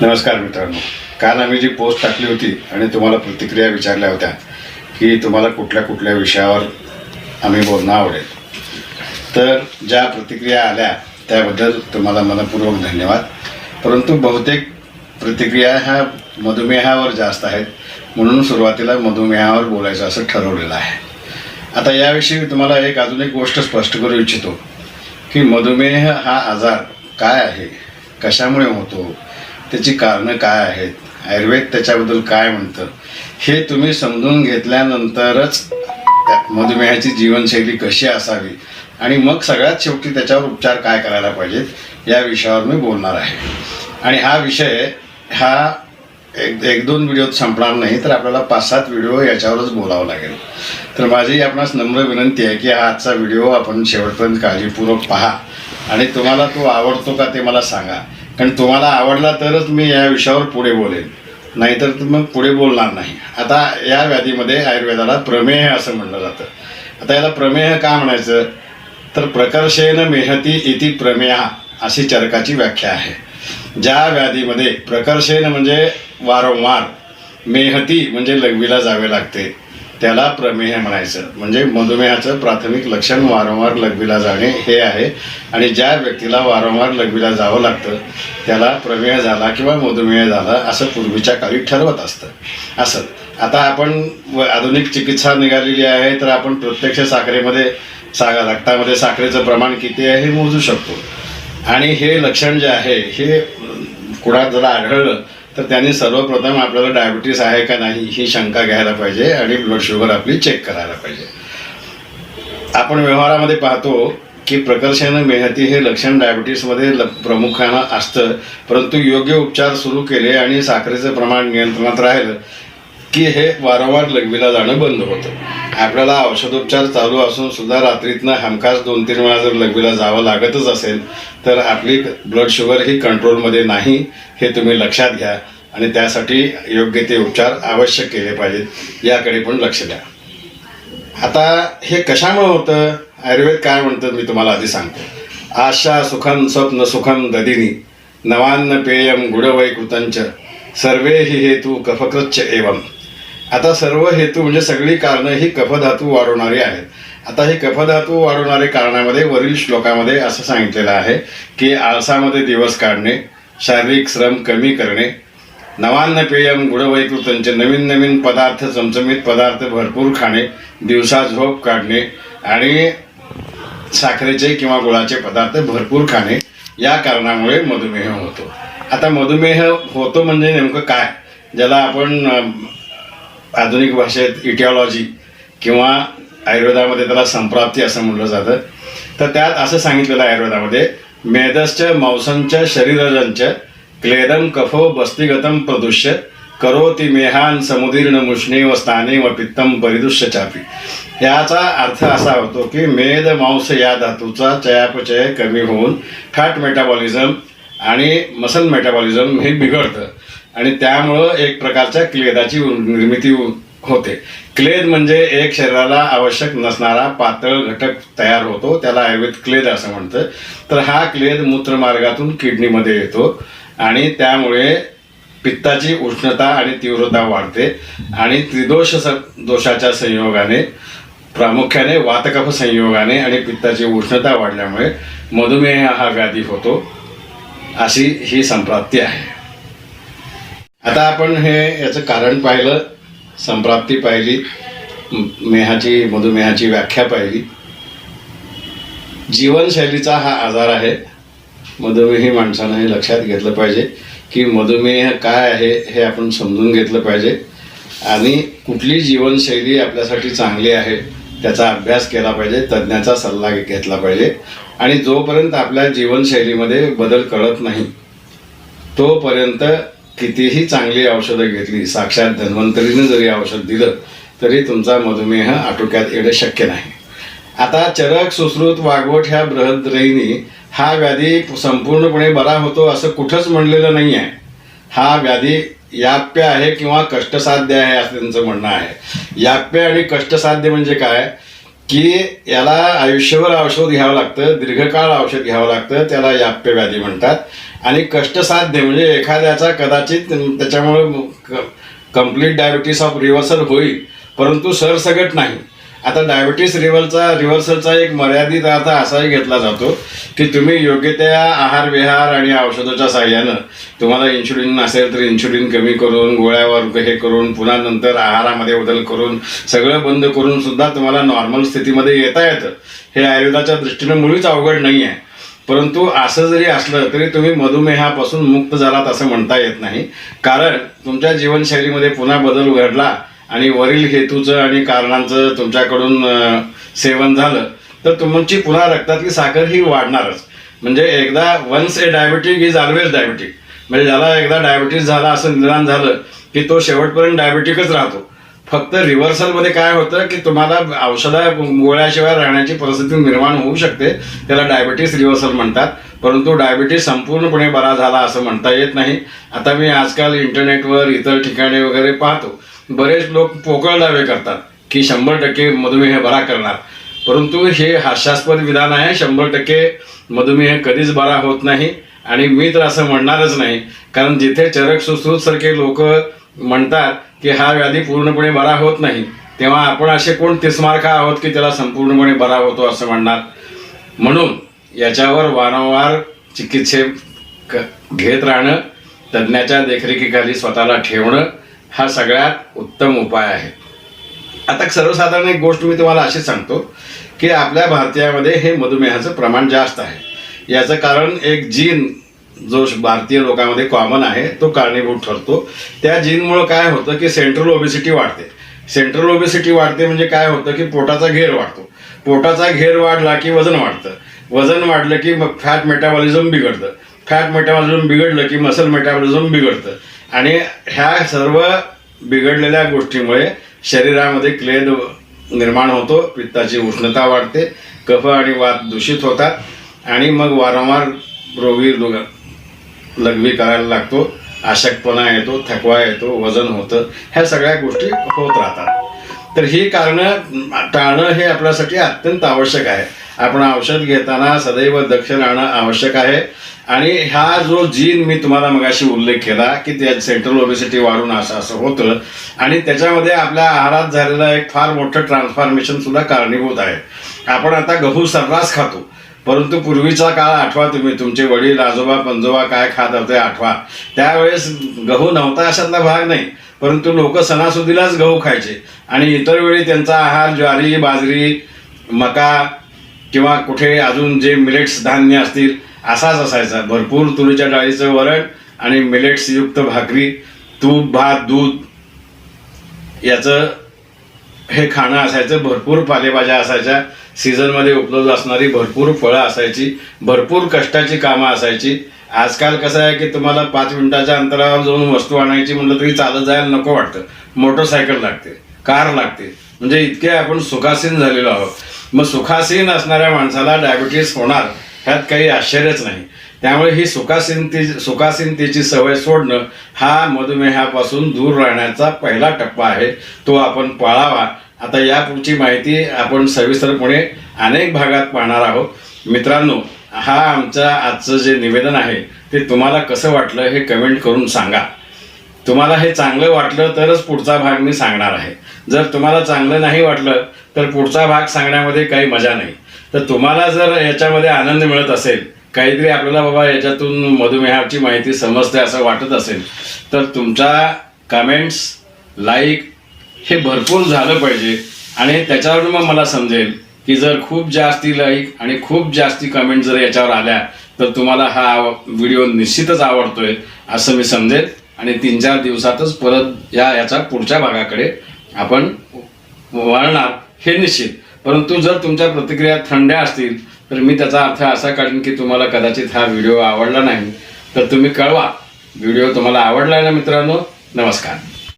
नमस्कार मित्रांनो. काल आम्ही जी पोस्ट टाकली होती आणि तुम्हाला प्रतिक्रिया विचारल्या होत्या की तुम्हाला कुठल्या कुठल्या विषयावर आम्ही बोलणं आवडेल तर ज्या प्रतिक्रिया आल्या त्याबद्दल तुम्हाला मनपूर्वक धन्यवाद. परंतु बहुतेक प्रतिक्रिया ह्या मधुमेहावर जास्त आहेत. म्हणून सुरुवातीला मधुमेहावर बोलायचं असं ठरवलेलं आहे. आता याविषयी तुम्हाला एक अजून एक गोष्ट स्पष्ट करू इच्छितो की मधुमेह हा आजार काय आहे? कशामुळे होतो? त्याची कारणं काय आहेत? आयुर्वेद त्याच्याबद्दल काय म्हणतं? हे तुम्ही समजून घेतल्यानंतरच त्या मधुमेहाची जीवनशैली कशी असावी? आणि मग सगळ्यात शेवटी त्याच्यावर उपचार काय करायला पाहिजेत? या विषयावर मी बोलणार आहे. आणि हा विषय हा एक एक दोन व्हिडिओत संपणार नाही तर आपल्याला पाच सात व्हिडिओ याच्यावरच बोलावं लागेल. तर माझी आपणास नम्र विनंती आहे की हा आजचा व्हिडिओ आपण शेवटपर्यंत काळजीपूर्वक पहा. आणि तुम्हाला तो आवडतो का ते मला सांगा. कारण तुम्हाला आवडला तरच मी या विषयावर पुढे बोलेन. नाहीतर मग पुढे बोलणार नाही. आता या व्याधीमध्ये आयुर्वेदाला प्रमेह असं म्हणलं जातं. आता याला प्रमेह का म्हणायचं? तर प्रकर्षेन मेहती इति प्रमेहा अशी चरकाची व्याख्या आहे. ज्या व्याधीमध्ये प्रकर्षेन म्हणजे वारंवार मेहती म्हणजे लघवीला जावे लागते. त्याला प्रमेह म्हणायचं. म्हणजे मधुमेहाचं प्राथमिक लक्षण वारंवार लघवीला जाणे हे आहे. आणि ज्या व्यक्तीला वारंवार लघवीला जावं लागतं त्याला प्रमेह झाला किंवा मधुमेह झाला असं पूर्वीच्या काळी ठरवत असतं. असं. आता आपण व आधुनिक चिकित्सा निघालेली आहे तर आपण प्रत्यक्ष साखरेमध्ये सा रक्तामध्ये साखरेचं प्रमाण किती आहे हे मोजू शकतो. आणि हे लक्षण जे आहे हे कुणात जर आढळलं तर त्यांनी सर्वप्रथम आपल्याला डायबिटीस आहे का नाही ही शंका घ्यायला पाहिजे आणि ब्लड शुगर आपली चेक करायला पाहिजे. आपण व्यवहारामध्ये पाहतो की प्रकर्षानं मेहती हे लक्षण डायबिटीसमध्ये ल प्रमुखानं असतं. परंतु योग्य उपचार सुरू केले आणि साखरेचं प्रमाण नियंत्रणात राहिलं की हे वारंवार लघवीला जाणं बंद होतं. आपल्याला औषधोपचार चालू असून सुद्धा रात्रीतनं हमखास दोन तीन वेळा जर लघवीला जावं लागतच असेल तर आपली ब्लड शुगर ही कंट्रोलमध्ये नाही हे तुम्ही लक्षात घ्या. आणि त्यासाठी योग्य ते उपचार आवश्यक केले पाहिजेत याकडे पण लक्ष द्या. आता हे कशामुळे होतं? आयुर्वेद काय म्हणतं मी तुम्हाला आधी सांगतो. आशा सुखम स्वप्न सुखम ददिनी नवान्न पेयम गुडवैकृतंच सर्वे ही हेतू कफकृच्च एवम. आता सर्व हेतू म्हणजे सगळी कारणं ही कफधातू वाढवणारी आहेत. आता हे कफधातू वाढवणारे कारणामध्ये वरील श्लोकामध्ये असं सांगितलेलं आहे की आळसामध्ये दिवस काढणे शारीरिक श्रम कमी करणे नवान्न पेयम गुणवैकृतांचे नवीन नवीन पदार्थ चमचमीत पदार्थ भरपूर खाणे दिवसा झोप काढणे आणि साखरेचे किंवा गुळाचे पदार्थ भरपूर खाणे या कारणामुळे मधुमेह होतो. आता मधुमेह होतो म्हणजे नेमकं काय? ज्याला आपण आधुनिक भाषेत इटिओलॉजी किंवा आयुर्वेदामध्ये त्याला संप्राप्ती असं म्हटलं जातं. तर त्यात असं सांगितलेलं आहे आयुर्वेदामध्ये मेदश्च मांसांच्या शरीरजंच क्लेदम कफो बस्तिगतम प्रदुष्य करोति मेहान समुदीर्ण मुष्णे व स्थाने व पित्तम परिदृश्य चापी. याचा अर्थ असा होतो की मेद मांस या धातूचा चयापचय कमी होऊन फॅट मेटाबॉलिझम आणि मसल मेटाबॉलिझम हे बिघडतं. आणि त्यामुळं एक प्रकारच्या क्लेदाची निर्मिती होते. क्लेद म्हणजे एक शरीराला आवश्यक नसणारा पातळ घटक तयार होतो त्याला आयुर्वेद क्लेद असं म्हणतं. तर हा क्लेद मूत्रमार्गातून किडनीमध्ये येतो आणि त्यामुळे पित्ताची उष्णता आणि तीव्रता वाढते आणि त्रिदोष स दोषाच्या संयोगाने प्रामुख्याने वातकफ संयोगाने आणि पित्ताची उष्णता वाढल्यामुळे मधुमेह हा व्याधी होतो अशी ही संप्राप्ती आहे. आता आपण हे याचं कारण पाहिलं संप्राप्ती पाहिली मेहाची मधुमेहाची व्याख्या पाहिली. जीवनशैलीचा हा आजार आहे. मधुमेही माणसानं हे लक्षात घेतलं पाहिजे की मधुमेह काय आहे हे आपण समजून घेतलं पाहिजे. आणि कुठली जीवनशैली आपल्यासाठी चांगली आहे त्याचा अभ्यास केला पाहिजे तज्ज्ञाचा सल्ला घेतला पाहिजे. आणि जोपर्यंत आपल्या जीवनशैलीमध्ये बदल कळत नाही तोपर्यंत कितीही चांगली औषधं घेतली साक्षात धन्वंतरीनं जरी औषध दिलं तरी तुमचा मधुमेह आटोक्यात येणं शक्य नाही. आता चरक सुश्रुत वाघवट ह्या बृहद्रयीनी हा व्याधी संपूर्णपणे बरा होतो असं कुठंच म्हणलेलं नाही आहे हा व्याधी याप्य आहे किंवा कष्टसाध्य आहे असं त्यांचं म्हणणं आहे. याप्य आणि कष्टसाध्य म्हणजे काय? की याला आयुष्यभर औषध घ्यावं लागतं दीर्घकाळ औषध घ्यावं लागतं त्याला याप्य व्याधी म्हणतात. आणि कष्टसाध्य म्हणजे एखाद्याचा कदाचित त्याच्यामुळे कंप्लीट डायबिटीस ऑफ रिव्हर्सल होईल. परंतु सरसगट नाही. आता डायबिटीस रिव्हलचा रिव्हर्सलचा एक मर्यादित अर्थ असाही घेतला जातो की तुम्ही योग्य त्या आहार विहार आणि औषधाच्या साह्यानं तुम्हाला इन्शुलिन असेल तर इन्शुलिन कमी करून गोळ्यावर हे करून पुन्हा नंतर आहारामध्ये बदल करून सगळं बंद करून सुद्धा तुम्हाला नॉर्मल स्थितीमध्ये येता येतं. हे आयुर्वेदाच्या दृष्टीनं मुळीच अवघड नाही आहे परंतु असं जरी असलं तरी तुम्ही मधुमेहापासून मुक्त झालात असं म्हणता येत नाही. कारण तुमच्या जीवनशैलीमध्ये पुन्हा बदल घडला आणि वरील हेतूचं आणि कारणांचं तुमच्याकडून सेवन झालं तर तुमची पुन्हा रक्तातली साखर ही वाढणारच. म्हणजे एकदा once a diabetic is always diabetic म्हणजे ज्याला एकदा डायबिटीस झाला असं निदान झालं की तो शेवटपर्यंत डायबिटिकच राहतो. फक्त रिव्हर्सलमध्ये काय होतं की तुम्हाला औषधा गोळ्याशिवाय राहण्याची परिस्थिती निर्माण होऊ शकते. त्याला डायबिटीस रिव्हर्सल म्हणतात. परंतु डायबिटीस संपूर्णपणे बरा झाला असं म्हणता येत नाही. आता मी आजकाल इंटरनेटवर इतर ठिकाणी वगैरे पाहतो. बरेच लोक पोकळ दावे करतात की शंभर टक्के मधुमेह बरा करणार. परंतु हे हास्यास्पद विधान आहे. शंभर टक्के मधुमेह कधीच बरा होत नाही. आणि मी तर असं म्हणणारच नाही. कारण जिथे चरक सुश्रुत सारखे लोक म्हणतात की हा व्याधी पूर्णपणे बरा होत नाही. तेव्हा आपण असे कोण तिस्मारखा आहोत की त्याला संपूर्णपणे बरा होतो असं म्हणणार? म्हणून याच्यावर वारंवार चिकित्से क- घेत राहणं तज्ज्ञाच्या देखरेखीखाली स्वतःला ठेवणं हा सगळ्यात उत्तम उपाय आहे. आता सर्वसाधारण एक गोष्ट मी तुम्हाला अशी सांगतो की आपल्या भारतीयामध्ये हे मधुमेहाचं प्रमाण जास्त आहे. याचं कारण एक जीन जो भारतीय लोकांमध्ये कॉमन आहे तो कारणीभूत ठरतो. त्या जीनमुळं काय होतं की सेंट्रल ओबिसिटी वाढते. सेंट्रल ओबिसिटी वाढते म्हणजे काय होतं की पोटाचा घेर वाढतो. पोटाचा घेर वाढला की वजन वाढतं. वजन वाढलं की मग फॅट मेटाबॉलिझम बिघडतं. फॅट मेटाबॉलिझम बिघडलं की मसल मेटाबॉलिझम बिघडतं. आणि ह्या सर्व बिघडलेल्या गोष्टीमुळे शरीरामध्ये क्लेद निर्माण होतो पित्ताची उष्णता वाढते कफ आणि वात दूषित होतात. आणि मग वारंवार रोगी लघवी करायला लागतो अशक्तपणा येतो थकवा येतो वजन होतं ह्या सगळ्या गोष्टी होत राहतात. तर ही कारणं टाळणं हे आपल्यासाठी अत्यंत आवश्यक आहे. आपण औषध घेताना सदैव दक्ष राहणं आवश्यक आहे. आणि हा जो जीन मी तुम्हाला मगाशी उल्लेख केला की त्या सेंट्रल ओबेसिटी वाढून असं असं होतं आणि त्याच्यामध्ये आपल्या आहारात झालेलं एक फार मोठं ट्रान्सफॉर्मेशन सुद्धा कारणीभूत आहे. आपण आता गहू सर्रास खातो. परंतु पूर्वीचा काळ आठवा तुम्ही तुमचे वडील आजोबा पंजोबा काय खात होते आठवा. त्यावेळेस गहू नव्हता अशातला भाग नाही परंतु लोक सणासुदीलाच गहू खायचे. आणि इतर वेळी त्यांचा आहार ज्वारी बाजरी मका किंवा कुठे अजून जे मिलेट्स धान्य असतील असाच असायचा. भरपूर तुरीच्या डाळीचं वरण आणि मिलेट्सयुक्त भाकरी तूप भात दूध याचं हे खाणं असायचं भरपूर पालेभाज्या असायच्या. सीझनमध्ये उपलब्ध असणारी भरपूर फळं असायची. भरपूर कष्टाची कामं असायची. आजकाल कसं आहे की तुम्हाला पाच मिनिटाच्या अंतरावर जाऊन वस्तू आणायची म्हटलं तरी चालत जायला नको वाटतं. मोटरसायकल लागते कार लागते. म्हणजे इतके आपण सुखासीन झालेलो आहोत. मग सुखासीन असणाऱ्या माणसाला डायबिटीस होणार ह्यात काही आश्चर्यच नाही. त्यामुळे ही सुखासीनते सुखासीनतेची सवय सोडणं हा मधुमेहापासून दूर राहण्याचा पहिला टप्पा आहे. तो आपण पाळावा. आता यापुढची माहिती आपण सविस्तरपणे अनेक भागात पाहणार आहोत. मित्रांनो हा आमचा आजचं जे निवेदन आहे ते तुम्हाला कसं वाटलं हे कमेंट करून सांगा. तुम्हाला हे चांगलं वाटलं तरच पुढचा भाग मी सांगणार आहे. जर तुम्हाला चांगलं नाही वाटलं तर पुढचा भाग सांगण्यामध्ये काही मजा नाही. तर तुम्हाला जर याच्यामध्ये आनंद मिळत असेल काहीतरी आपल्याला बाबा याच्यातून मधुमेहाची माहिती समजते असं वाटत असेल तर तुमच्या कमेंट्स लाईक हे भरपूर झालं पाहिजे. आणि त्याच्यावरून मग मला समजेल की जर खूप जास्ती लाईक आणि खूप जास्ती कमेंट जर याच्यावर आल्या तर तुम्हाला हा व्हिडिओ निश्चितच आवडतोय असं मी समजेल. आणि तीन चार दिवसातच परत या याच्या पुढच्या भागाकडे आपण वळणार हे निश्चित. परंतु जर तुमच्या प्रतिक्रिया थंड्या असतील तर मी त्याचा अर्थ असा काढीन की तुम्हाला कदाचित हा व्हिडिओ आवडला नाही तर तुम्ही कळवा. व्हिडिओ तुम्हाला आवडला ना मित्रांनो? नमस्कार.